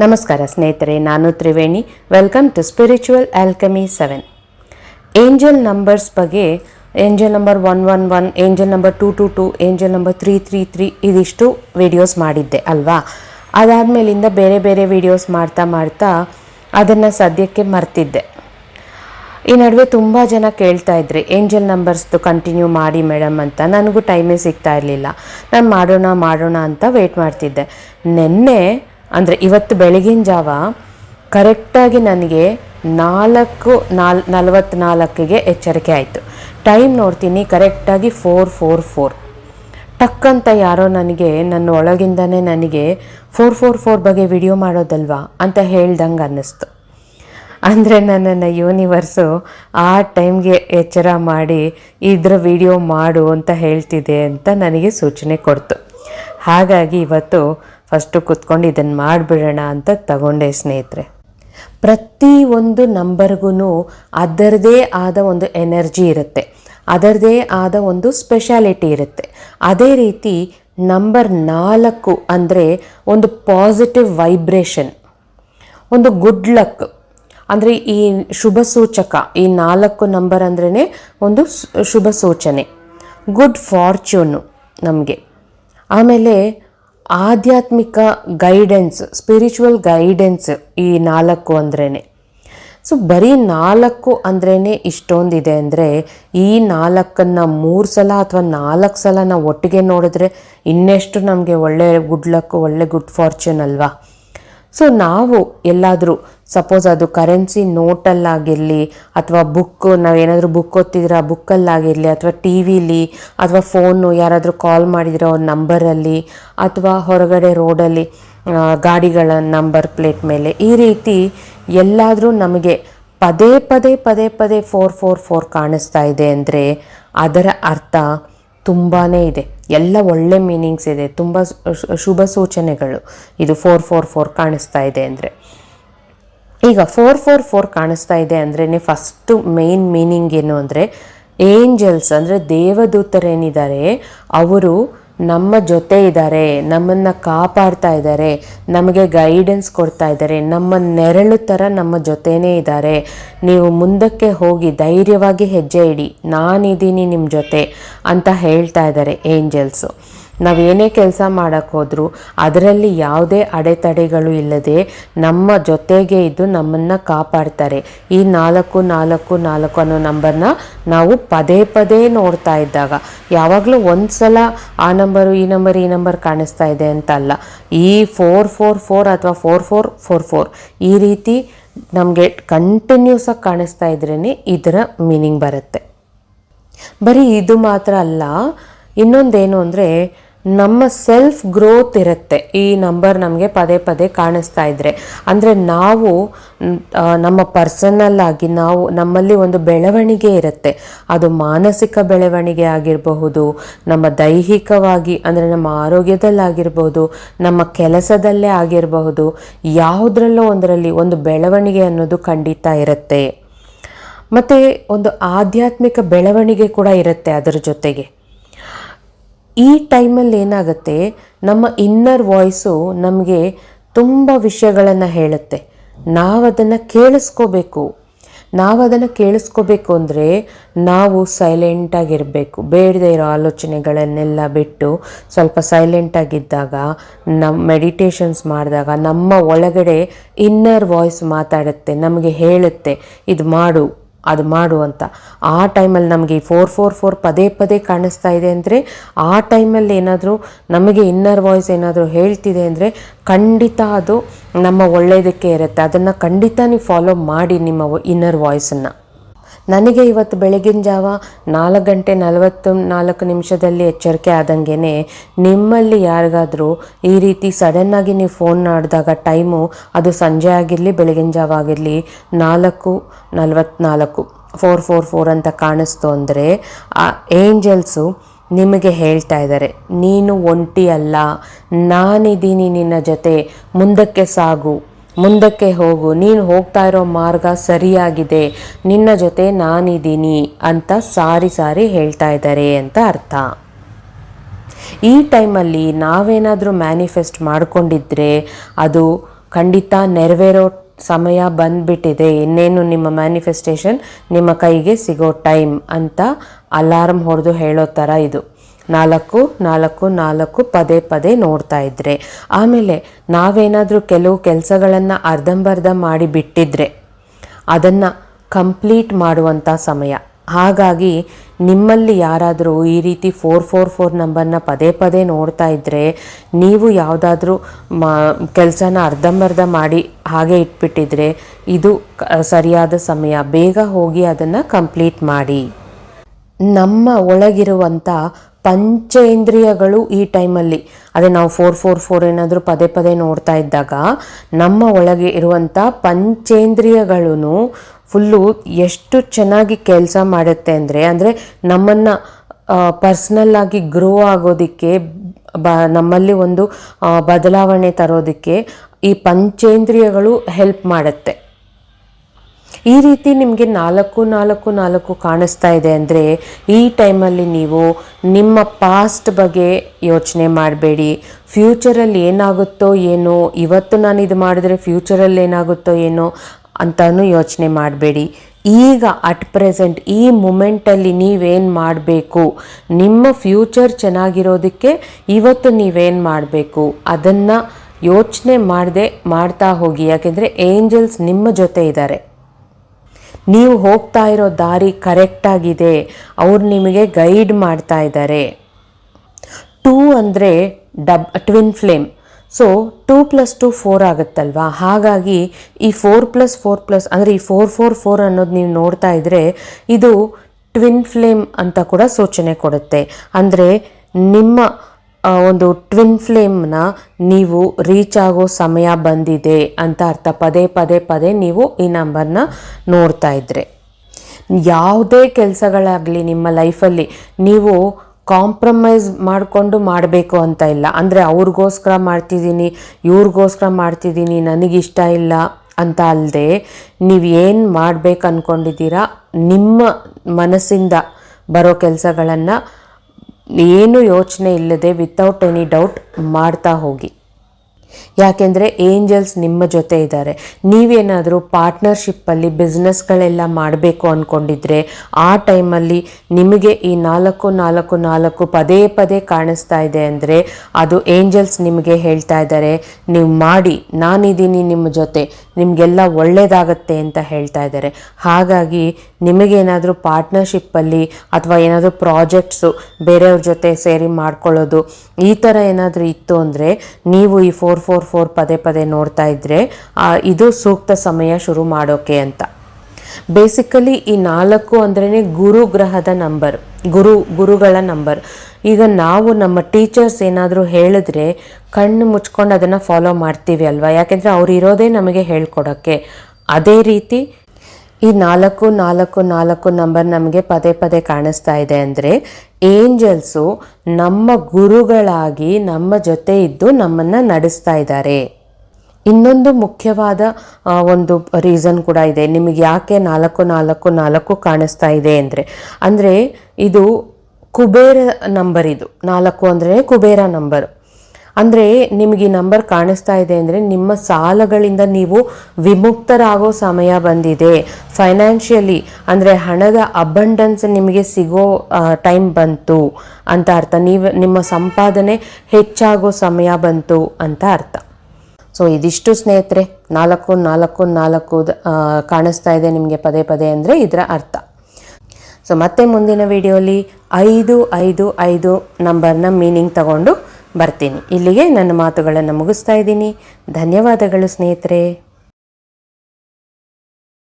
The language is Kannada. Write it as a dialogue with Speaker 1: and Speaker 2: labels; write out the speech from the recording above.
Speaker 1: ನಮಸ್ಕಾರ ಸ್ನೇಹಿತರೆ, ನಾನು Triveni. Welcome to spiritual alchemy seven angel numbers ಬಗ್ಗೆ angel number one one one angel number two two two angel number three three three ಇದಿಷ್ಟು ವಿಡಿಯೋಸ್ ಮಾಡಿದ್ದೆ ಅಲ್ವಾ? ಅದಾದಮೇಲಿಂದ ಬೇರೆ ಬೇರೆ ವಿಡಿಯೋಸ್ ಮಾಡ್ತಾ ಮಾಡ್ತಾ ಅದನ್ನು ಸದ್ಯಕ್ಕೆ ಮರ್ತಿದ್ದೆ. ಈ ನಡುವೆ ತುಂಬ ಜನ ಕೇಳ್ತಾ ಇದ್ರಿ ಏಂಜಲ್ ನಂಬರ್ಸ್ದು ಕಂಟಿನ್ಯೂ ಮಾಡಿ ಮೇಡಮ್ ಅಂತ. ನನಗೂ ಟೈಮೇ ಸಿಗ್ತಾ ಇರಲಿಲ್ಲ. ನಾನು ಮಾಡೋಣ ಮಾಡೋಣ ಅಂತ ವೆಯ್ಟ್ ಮಾಡ್ತಿದ್ದೆ. ನಿನ್ನೆ ಅಂದರೆ ಇವತ್ತು ಬೆಳಗಿನ ಜಾವ ಕರೆಕ್ಟಾಗಿ ನನಗೆ ನಾಲ್ಕು ನಾಲ್ ನಲವತ್ತ್ನಾಲ್ಕಿಗೆ ಎಚ್ಚರಿಕೆ ಆಯಿತು. ಟೈಮ್ ನೋಡ್ತೀನಿ ಕರೆಕ್ಟಾಗಿ ಫೋರ್ ಫೋರ್ ಫೋರ್ ಟಕ್ಕಂತ ಯಾರೋ ನನಗೆ, ನನ್ನ ಒಳಗಿಂದನೇ ನನಗೆ ಫೋರ್ ಫೋರ್ ಫೋರ್ ಬಗ್ಗೆ ವಿಡಿಯೋ ಮಾಡೋದಲ್ವಾ ಅಂತ ಹೇಳ್ದಂಗೆ ಅನ್ನಿಸ್ತು. ಅಂದರೆ ನನ್ನನ್ನು ಯೂನಿವರ್ಸು ಆ ಟೈಮ್ಗೆ ಎಚ್ಚರ ಮಾಡಿ ಇದ್ರ ವಿಡಿಯೋ ಮಾಡು ಅಂತ ಹೇಳ್ತಿದೆ ಅಂತ ನನಗೆ ಸೂಚನೆ ಕೊಡ್ತು. ಹಾಗಾಗಿ ಇವತ್ತು ಫಸ್ಟು ಕುತ್ಕೊಂಡು ಇದನ್ನು ಮಾಡಿಬಿಡೋಣ ಅಂತ ತಗೊಂಡೆ ಸ್ನೇಹಿತರೆ. ಪ್ರತಿ ಒಂದು ನಂಬರ್ಗೂ ಅದರದೇ ಆದ ಒಂದು ಎನರ್ಜಿ ಇರುತ್ತೆ. ಅದರದೇ ಆದ ಒಂದು ಸ್ಪೆಷಾಲಿಟಿ ಇರುತ್ತೆ. ಅದೇ ರೀತಿ ನಂಬರ್ ನಾಲ್ಕು ಅಂದರೆ ಒಂದು ಪಾಸಿಟಿವ್ ವೈಬ್ರೇಷನ್, ಒಂದು ಗುಡ್ ಲಕ್ ಅಂದರೆ ಈ ಶುಭ ಸೂಚಕ, ಈ ನಾಲ್ಕು ನಂಬರ್ ಅಂದ್ರೇ ಒಂದು ಶುಭ ಸೂಚನೆ, ಗುಡ್ ಫಾರ್ಚ್ಯೂನು ನಮಗೆ. ಆಮೇಲೆ ಆಧ್ಯಾತ್ಮಿಕ ಗೈಡೆನ್ಸ್ ಸ್ಪಿರಿಚುವಲ್ ಗೈಡೆನ್ಸ್ ಈ ನಾಲ್ಕು ಅಂದ್ರೇ ಸೊ ಬರೀ ನಾಲ್ಕು ಅಂದ್ರೇ ಇಷ್ಟೊಂದಿದೆ ಅಂದರೆ ಈ ನಾಲ್ಕನ್ನು ಮೂರು ಸಲ ಅಥವಾ ನಾಲ್ಕು ಸಲ ನಾವು ಒಟ್ಟಿಗೆ ನೋಡಿದ್ರೆ ಇನ್ನೆಷ್ಟು ನಮಗೆ ಒಳ್ಳೆ ಗುಡ್ ಲಕ್ ಒಳ್ಳೆ ಗುಡ್ ಫಾರ್ಚೂನ್ ಅಲ್ವಾ? ಸೊ ನಾವು ಎಲ್ಲಾದರೂ ಸಪೋಸ್ ಅದು ಕರೆನ್ಸಿ ನೋಟಲ್ಲಾಗಿರಲಿ ಅಥವಾ ಬುಕ್ಕು ನಾವೇನಾದರೂ ಬುಕ್ ಓದ್ತಿದ್ರೆ ಆ ಬುಕ್ಕಲ್ಲಾಗಿರಲಿ ಅಥವಾ ಟಿ ವಿಲಿ ಅಥವಾ ಫೋನು ಯಾರಾದರೂ ಕಾಲ್ ಮಾಡಿದರೆ ಅವ್ರ ನಂಬರಲ್ಲಿ ಅಥವಾ ಹೊರಗಡೆ ರೋಡಲ್ಲಿ ಗಾಡಿಗಳ ನಂಬರ್ ಪ್ಲೇಟ್ ಮೇಲೆ, ಈ ರೀತಿ ಎಲ್ಲಾದರೂ ನಮಗೆ ಪದೇ ಪದೇ ಪದೇ ಪದೇ ಫೋರ್ ಫೋರ್ ಫೋರ್ ಕಾಣಿಸ್ತಾ ಇದೆ ಅಂದರೆ ಅದರ ಅರ್ಥ ತುಂಬಾ ಇದೆ. ಎಲ್ಲ ಒಳ್ಳೆ ಮೀನಿಂಗ್ಸ್ ಇದೆ. ತುಂಬ ಶುಭ ಸೂಚನೆಗಳು ಇದು ಫೋರ್ ಫೋರ್ ಫೋರ್ ಕಾಣಿಸ್ತಾ ಇದೆ ಅಂದರೆ. ಈಗ ಫೋರ್ ಫೋರ್ ಫೋರ್ ಕಾಣಿಸ್ತಾ ಇದೆ ಅಂದ್ರೇ ಫಸ್ಟು ಮೇನ್ ಮೀನಿಂಗ್ ಏನು ಅಂದರೆ ಏಂಜಲ್ಸ್ ಅಂದರೆ ದೇವದೂತರೇನಿದ್ದಾರೆ ಅವರು ನಮ್ಮ ಜೊತೆ ಇದ್ದಾರೆ, ನಮ್ಮನ್ನು ಕಾಪಾಡ್ತಾ ಇದ್ದಾರೆ, ನಮಗೆ ಗೈಡೆನ್ಸ್ ಕೊಡ್ತಾ ಇದ್ದಾರೆ, ನಮ್ಮ ನೆರಳು ಥರ ನಮ್ಮ ಜೊತೆನೇ ಇದ್ದಾರೆ. ನೀವು ಮುಂದಕ್ಕೆ ಹೋಗಿ ಧೈರ್ಯವಾಗಿ ಹೆಜ್ಜೆ ಇಡಿ, ನಾನಿದ್ದೀನಿ ನಿಮ್ಮ ಜೊತೆ ಅಂತ ಹೇಳ್ತಾ ಇದ್ದಾರೆ ಏಂಜಲ್ಸು. ನಾವೇನೇ ಕೆಲಸ ಮಾಡೋಕ್ಕೆ ಅದರಲ್ಲಿ ಯಾವುದೇ ಅಡೆತಡೆಗಳು ಇಲ್ಲದೆ ನಮ್ಮ ಜೊತೆಗೆ ಇದ್ದು ನಮ್ಮನ್ನು ಕಾಪಾಡ್ತಾರೆ. ಈ ನಾಲ್ಕು ನಾಲ್ಕು ನಾಲ್ಕು ಅನ್ನೋ ನಂಬರ್ನ ನಾವು ಪದೇ ಪದೇ ನೋಡ್ತಾ ಇದ್ದಾಗ ಯಾವಾಗಲೂ ಒಂದು ಸಲ ಆ ನಂಬರು, ಈ ನಂಬರ್ ಈ ನಂಬರ್ ಕಾಣಿಸ್ತಾ ಇದೆ ಅಂತ ಅಲ್ಲ ಈ ಫೋರ್ ಫೋರ್ ಫೋರ್ ಅಥವಾ ಫೋರ್ ಫೋರ್ ಫೋರ್ ಫೋರ್ ಈ ರೀತಿ ನಮಗೆ ಕಂಟಿನ್ಯೂಸ್ ಆಗಿ ಕಾಣಿಸ್ತಾ ಇದ್ರೇ ಇದರ ಮೀನಿಂಗ್ ಬರುತ್ತೆ. ಬರೀ ಇದು ಮಾತ್ರ ಅಲ್ಲ, ಇನ್ನೊಂದೇನು ಅಂದರೆ ನಮ್ಮ ಸೆಲ್ಫ್ ಗ್ರೋತ್ ಇರುತ್ತೆ. ಈ ನಂಬರ್ ನಮಗೆ ಪದೇ ಪದೇ ಕಾಣಿಸ್ತಾ ಇದ್ರೆ. ಅಂದರೆ ನಾವು ನಮ್ಮ ಪರ್ಸನಲ್ ಆಗಿ ನಾವು, ನಮ್ಮಲ್ಲಿ ಒಂದು ಬೆಳವಣಿಗೆ ಇರುತ್ತೆ. ಅದು ಮಾನಸಿಕ ಬೆಳವಣಿಗೆ ಆಗಿರಬಹುದು, ನಮ್ಮ ದೈಹಿಕವಾಗಿ, ಅಂದರೆ ನಮ್ಮ ಆರೋಗ್ಯದಲ್ಲಾಗಿರ್ಬೋದು ನಮ್ಮ ಕೆಲಸದಲ್ಲೇ ಆಗಿರಬಹುದು, ಯಾವುದರಲ್ಲೋ ಒಂದರಲ್ಲಿ ಒಂದು ಬೆಳವಣಿಗೆ ಅನ್ನೋದು ಖಂಡಿತ ಇರುತ್ತೆ. ಮತ್ತು ಒಂದು ಆಧ್ಯಾತ್ಮಿಕ ಬೆಳವಣಿಗೆ ಕೂಡ ಇರುತ್ತೆ ಅದರ ಜೊತೆಗೆ. ಈ ಟೈಮಲ್ಲಿ ಏನಾಗುತ್ತೆ, ನಮ್ಮ ಇನ್ನರ್ ವಾಯ್ಸು ನಮಗೆ ತುಂಬ ವಿಷಯಗಳನ್ನು ಹೇಳುತ್ತೆ. ನಾವು ಅದನ್ನು ಕೇಳಿಸ್ಕೋಬೇಕು. ನಾವು ಅದನ್ನು ಕೇಳಿಸ್ಕೋಬೇಕು ಅಂದರೆ ನಾವು ಸೈಲೆಂಟಾಗಿರಬೇಕು ಬೇಡದೆ ಇರೋ ಆಲೋಚನೆಗಳನ್ನೆಲ್ಲ ಬಿಟ್ಟು ಸ್ವಲ್ಪ ಸೈಲೆಂಟಾಗಿದ್ದಾಗ ನಮ್ಮ ಮೆಡಿಟೇಷನ್ಸ್ ಮಾಡಿದಾಗ, ನಮ್ಮ ಒಳಗಡೆ ಇನ್ನರ್ ವಾಯ್ಸ್ ಮಾತಾಡುತ್ತೆ, ನಮಗೆ ಹೇಳುತ್ತೆ, ಇದು ಮಾಡು. ಅದು ಮಾಡು ಅಂತ. ಆ ಟೈಮಲ್ಲಿ ನಮಗೆ ಈ ಫೋರ್ ಫೋರ್ ಫೋರ್ ಪದೇ ಪದೇ ಕಾಣಿಸ್ತಾ ಇದೆ ಅಂದರೆ, ಆ ಟೈಮಲ್ಲಿ ಏನಾದರೂ ನಮಗೆ ಇನ್ನರ್ ವಾಯ್ಸ್ ಏನಾದರೂ ಹೇಳ್ತಿದೆ ಅಂದರೆ, ಖಂಡಿತ ಅದು ನಮ್ಮ ಒಳ್ಳೆಯದಕ್ಕೆ ಇರುತ್ತೆ. ಅದನ್ನು ಖಂಡಿತ ನೀವು ಫಾಲೋ ಮಾಡಿ ನಿಮ್ಮ ಇನ್ನರ್ ವಾಯ್ಸನ್ನು ನನಗೆ ಇವತ್ತು ಬೆಳಗಿನ ಜಾವ ನಾಲ್ಕು ಗಂಟೆ ನಲವತ್ತು ನಾಲ್ಕು ನಿಮಿಷದಲ್ಲಿ ಎಚ್ಚರಿಕೆ ಆದಂಗೆ ನಿಮ್ಮಲ್ಲಿ ಯಾರಿಗಾದರೂ ಈ ರೀತಿ ಸಡನ್ನಾಗಿ ನೀವು ಫೋನ್ ಮಾಡಿದಾಗ ಟೈಮು ಅದು ಸಂಜೆ ಆಗಿರಲಿ, ಬೆಳಗಿನ ಜಾವ ಆಗಿರಲಿ, ನಾಲ್ಕು ನಲವತ್ನಾಲ್ಕು ಫೋರ್ ಫೋರ್ ಫೋರ್ ಅಂತ ಕಾಣಿಸ್ತು ಅಂದರೆ ಆ ಏಂಜಲ್ಸು ನಿಮಗೆ ಹೇಳ್ತಾ ಇದ್ದಾರೆ, ನೀನು ಒಂಟಿ ಅಲ್ಲ, ನಾನಿದ್ದೀನಿ ನಿನ್ನ ಜೊತೆ, ಮುಂದಕ್ಕೆ ಸಾಗು. ಮುಂದಕ್ಕೆ ಹೋಗು, ನೀನು ಹೋಗ್ತಾ ಇರೋ ಮಾರ್ಗ ಸರಿಯಾಗಿದೆ, ನಿನ್ನ ಜೊತೆ ನಾನಿದ್ದೀನಿ ಅಂತ ಸಾರಿ ಸಾರಿ ಹೇಳ್ತಾ ಇದ್ದಾರೆ ಅಂತ ಅರ್ಥ. ಈ ಟೈಮಲ್ಲಿ ನಾವೇನಾದರೂ ಮ್ಯಾನಿಫೆಸ್ಟ್ ಮಾಡಿಕೊಂಡಿದ್ರೆ ಅದು ಖಂಡಿತ ನೆರವೇರೋ ಸಮಯ ಬಂದ್ಬಿಟ್ಟಿದೆ. ಇನ್ನೇನು ನಿಮ್ಮ ಮ್ಯಾನಿಫೆಸ್ಟೇಷನ್ ನಿಮ್ಮ ಕೈಗೆ ಸಿಗೋ ಟೈಮ್ ಅಂತ ಅಲಾರ್ಮ್ ಹೊಡೆದು ಹೇಳೋ ಥರ ಇದು. ನಾಲ್ಕು ನಾಲ್ಕು ನಾಲ್ಕು, ಪದೇ ಪದೇ ನೋಡ್ತಾ ಇದ್ರೆ. ಆಮೇಲೆ ನಾವೇನಾದರೂ ಕೆಲವು ಕೆಲಸಗಳನ್ನು ಅರ್ಧಂಬರ್ಧ ಮಾಡಿ ಬಿಟ್ಟಿದ್ರೆ, ಅದನ್ನು ಕಂಪ್ಲೀಟ್ ಮಾಡುವಂಥ ಸಮಯ. ಹಾಗಾಗಿ ನಿಮ್ಮಲ್ಲಿ ಯಾರಾದರೂ ಈ ರೀತಿ ಫೋರ್ ಫೋರ್ ಫೋರ್ ನಂಬರ್ನ ಪದೇ ಪದೇ ನೋಡ್ತಾ ಇದ್ದರೆ ನೀವು ಯಾವುದಾದ್ರೂ ಮಾ, ಕೆಲಸನ ಅರ್ಧಂಬರ್ಧ ಮಾಡಿ ಹಾಗೆ ಇಟ್ಬಿಟ್ಟಿದ್ರೆ, ಇದು ಸರಿಯಾದ ಸಮಯ. ಬೇಗ ಹೋಗಿ ಅದನ್ನು ಕಂಪ್ಲೀಟ್ ಮಾಡಿ. ನಮ್ಮ ಒಳಗಿರುವಂಥ ಪಂಚೇಂದ್ರಿಯಗಳು ಈ ಟೈಮಲ್ಲಿ. ಅದೇ ನಾವು ಫೋರ್ ಫೋರ್ ಫೋರ್ ಏನಾದರೂ ಪದೇ ಪದೇ ನೋಡ್ತಾ ಇದ್ದಾಗ ನಮ್ಮ ಒಳಗೆ ಇರುವಂಥ ಪಂಚೇಂದ್ರಿಯಗಳೂ ಫುಲ್ಲು ಎಷ್ಟು ಚೆನ್ನಾಗಿ ಕೆಲಸ ಮಾಡುತ್ತೆ ಅಂದರೆ ಅಂದರೆ ನಮ್ಮನ್ನು ಪರ್ಸ್ನಲ್ ಆಗಿ ಗ್ರೋ ಆಗೋದಕ್ಕೆ ಬ, ನಮ್ಮಲ್ಲಿ ಒಂದು ಬದಲಾವಣೆ ತರೋದಕ್ಕೆ ಈ ಪಂಚೇಂದ್ರಿಯಗಳು ಹೆಲ್ಪ್ ಮಾಡುತ್ತೆ. ಈ ರೀತಿ ನಿಮಗೆ ನಾಲ್ಕು ನಾಲ್ಕು ನಾಲ್ಕು ಕಾಣಿಸ್ತಾ ಇದೆ ಅಂದರೆ ಈ ಟೈಮಲ್ಲಿ ನೀವು ನಿಮ್ಮ ಪಾಸ್ಟ್ ಬಗ್ಗೆ ಯೋಚನೆ ಮಾಡಬೇಡಿ. ಫ್ಯೂಚರಲ್ಲಿ ಏನಾಗುತ್ತೋ ಏನೋ, ಇವತ್ತು ನಾನು ಇದು ಮಾಡಿದ್ರೆ ಫ್ಯೂಚರಲ್ಲಿ ಏನಾಗುತ್ತೋ ಏನೋ ಅಂತಲೂ ಯೋಚನೆ ಮಾಡಬೇಡಿ. ಈಗ ಅಟ್ ಪ್ರೆಸೆಂಟ್ ಈ ಮೂಮೆಂಟಲ್ಲಿ ನೀವೇನು ಮಾಡಬೇಕು? ನಿಮ್ಮ ಫ್ಯೂಚರ್ ಚೆನ್ನಾಗಿರೋದಕ್ಕೆ ಇವತ್ತು ನೀವೇನು ಮಾಡಬೇಕು? ಅದನ್ನು ಯೋಚನೆ ಮಾಡದೆ, ಮಾಡ್ತಾ ಹೋಗಿ. ಯಾಕೆಂದರೆ ಏಂಜಲ್ಸ್ ನಿಮ್ಮ ಜೊತೆ ಇದ್ದಾರೆ. ನೀವು ಹೋಗ್ತಾ ಇರೋ ದಾರಿ ಕರೆಕ್ಟಾಗಿದೆ ಅವ್ರು ನಿಮಗೆ ಗೈಡ್ ಮಾಡ್ತಾ ಇದ್ದಾರೆ. ಟೂ ಅಂದರೆ dub twin flame so two plus two four ಆಗುತ್ತಲ್ವಾ? ಹಾಗಾಗಿ ಈ ಫೋರ್ ಪ್ಲಸ್ ಫೋರ್ ಪ್ಲಸ್ ಅಂದರೆ ಈ ಫೋರ್ ಫೋರ್ ಫೋರ್ ಅನ್ನೋದು ನೀವು ನೋಡ್ತಾ ಇದ್ದರೆ ಇದು ಟ್ವಿನ್ ಫ್ಲೇಮ್ ಅಂತ ಕೂಡ ಸೂಚನೆ ಕೊಡುತ್ತೆ. ಅಂದರೆ ನಿಮ್ಮ ಒಂದು ಟ್ವಿನ್ ಫ್ಲೇಮ್ನ ನೀವು ರೀಚ್ ಆಗೋ ಸಮಯ ಬಂದಿದೆ ಅಂತ ಅರ್ಥ. ಪದೇ ಪದೇ ಪದೇ ನೀವು ಈ ನಂಬರ್ನ ನೋಡ್ತಾ ಇದ್ರೆ. ಯಾವುದೇ ಕೆಲಸಗಳಾಗಲಿ, ನಿಮ್ಮ ಲೈಫಲ್ಲಿ ನೀವು ಕಾಂಪ್ರಮೈಸ್ ಮಾಡಿಕೊಂಡು ಮಾಡಬೇಕು ಅಂತ ಇಲ್ಲ. ಅಂದರೆ ಅವ್ರಿಗೋಸ್ಕರ ಮಾಡ್ತಿದ್ದೀನಿ, ಇವ್ರಿಗೋಸ್ಕರ ಮಾಡ್ತಿದ್ದೀನಿ, ನನಗಿಷ್ಟ ಇಲ್ಲ ಅಂತ ಅಲ್ಲದೆ ನೀವು ಏನು ಮಾಡ್ಬೇಕು ಅಂದ್ಕೊಂಡಿದ್ದೀರಾ ನಿಮ್ಮ ಮನಸ್ಸಿಂದ ಬರೋ ಕೆಲಸಗಳನ್ನು ಏನು ಯೋಚನೆ ಇಲ್ಲದೆ ವಿತೌಟ್ ಎನಿ ಡೌಟ್ ಮಾಡ್ತಾ ಹೋಗಿ. ಯಾಕೆಂದರೆ ಏಂಜಲ್ಸ್ ನಿಮ್ಮ ಜೊತೆ ಇದ್ದಾರೆ. ನೀವೇನಾದರೂ ಪಾರ್ಟ್ನರ್ಶಿಪ್ಪಲ್ಲಿ ಬಿಸ್ನೆಸ್ಗಳೆಲ್ಲ ಮಾಡಬೇಕು ಅಂದ್ಕೊಂಡಿದ್ರೆ ಆ ಟೈಮಲ್ಲಿ ನಿಮಗೆ ಈ ನಾಲ್ಕು ನಾಲ್ಕು ನಾಲ್ಕು ಪದೇ ಪದೇ ಕಾಣಿಸ್ತಾ ಇದೆ ಅಂದರೆ ಅದು ಏಂಜಲ್ಸ್ ನಿಮಗೆ ಹೇಳ್ತಾ ಇದ್ದಾರೆ, ನೀವು ಮಾಡಿ, ನಾನಿದ್ದೀನಿ ನಿಮ್ಮ ಜೊತೆ, ನಿಮಗೆಲ್ಲ ಒಳ್ಳೆಯದಾಗತ್ತೆ ಅಂತ ಹೇಳ್ತಾ ಇದ್ದಾರೆ. ಹಾಗಾಗಿ ನಿಮಗೇನಾದರೂ ಪಾರ್ಟ್ನರ್ಶಿಪ್ಪಲ್ಲಿ ಅಥವಾ ಏನಾದರೂ ಪ್ರಾಜೆಕ್ಟ್ಸು ಬೇರೆಯವ್ರ ಜೊತೆ ಸೇರಿ ಮಾಡ್ಕೊಳ್ಳೋದು ಈ ಥರ ಏನಾದರೂ ಇತ್ತು ಅಂದರೆ ನೀವು ಈ ಫೋರ್ ಫೋರ್ ಫೋರ್ ಪದೇ ಪದೇ ನೋಡ್ತಾ ಇದ್ರೆ ಇದು ಸೂಕ್ತ ಸಮಯ ಶುರು ಮಾಡೋಕೆ ಅಂತ. ಬೇಸಿಕಲಿ ಈ ನಾಲ್ಕು ಅಂದ್ರೇ ಗುರು ಗ್ರಹದ ನಂಬರ್, ಗುರು, ಗುರುಗಳ ನಂಬರ್. ಈಗ ನಾವು ನಮ್ಮ ಟೀಚರ್ಸ್ ಏನಾದರೂ ಹೇಳಿದ್ರೆ ಕಣ್ಣು ಮುಚ್ಕೊಂಡು ಅದನ್ನು ಫಾಲೋ ಮಾಡ್ತೀವಿ ಅಲ್ವಾ? ಯಾಕೆಂದರೆ ಅವ್ರು ಇರೋದೇ ನಮಗೆ ಹೇಳ್ಕೊಡೋಕ್ಕೆ ಅದೇ ರೀತಿ ಈ ನಾಲ್ಕು ನಾಲ್ಕು ನಾಲ್ಕು ನಂಬರ್ ನಮಗೆ ಪದೇ ಪದೇ ಕಾಣಿಸ್ತಾ ಇದೆ ಅಂದರೆ ಏಂಜಲ್ಸು ನಮ್ಮ ಗುರುಗಳಾಗಿ ನಮ್ಮ ಜೊತೆ ಇದ್ದು ನಮ್ಮನ್ನು ನಡೆಸ್ತಾ ಇದ್ದಾರೆ. ಇನ್ನೊಂದು ಮುಖ್ಯವಾದ ಒಂದು ರೀಸನ್ ಕೂಡ ಇದೆ. ನಿಮಗೆ ಯಾಕೆ ನಾಲ್ಕು ನಾಲ್ಕು ನಾಲ್ಕು ಕಾಣಿಸ್ತಾ ಇದೆ ಅಂದರೆ ಅಂದರೆ ಇದು ಕುಬೇರ ನಂಬರ್ ಇದು. ನಾಲ್ಕು ಅಂದರೆ ಕುಬೇರ ನಂಬರ್ ಅಂದರೆ ನಿಮಗೆ ಈ ನಂಬರ್ ಕಾಣಿಸ್ತಾ ಇದೆ ಅಂದರೆ ನಿಮ್ಮ ಸಾಲಗಳಿಂದ ನೀವು ವಿಮುಕ್ತರಾಗೋ ಸಮಯ ಬಂದಿದೆ. ಫೈನಾನ್ಷಿಯಲಿ ಅಂದರೆ ಹಣದ ಅಬಂಡನ್ಸ್ ನಿಮಗೆ ಸಿಗೋ ಟೈಮ್ ಬಂತು ಅಂತ ಅರ್ಥ. ನೀವು, ನಿಮ್ಮ ಸಂಪಾದನೆ ಹೆಚ್ಚಾಗೋ ಸಮಯ ಬಂತು ಅಂತ ಅರ್ಥ. ಸೊ ಇದಿಷ್ಟು ಸ್ನೇಹಿತರೆ, ನಾಲ್ಕು ನಾಲ್ಕು ನಾಲ್ಕು ಕಾಣಿಸ್ತಾ ಇದೆ ನಿಮಗೆ ಪದೇ ಪದೇ ಅಂದರೆ ಇದರ ಅರ್ಥ. ಸೊ ಮತ್ತೆ ಮುಂದಿನ ವಿಡಿಯೋಲಿ ಐದು ಐದು ಐದು ನಂಬರ್ನ ಮೀನಿಂಗ್ ತಗೊಂಡು ಬರ್ತೀನಿ. ಇಲ್ಲಿಗೆ ನನ್ನ ಮಾತುಗಳನ್ನು ಮುಗಿಸ್ತಾ ಇದ್ದೀನಿ. ಧನ್ಯವಾದಗಳು ಸ್ನೇಹಿತರೆ.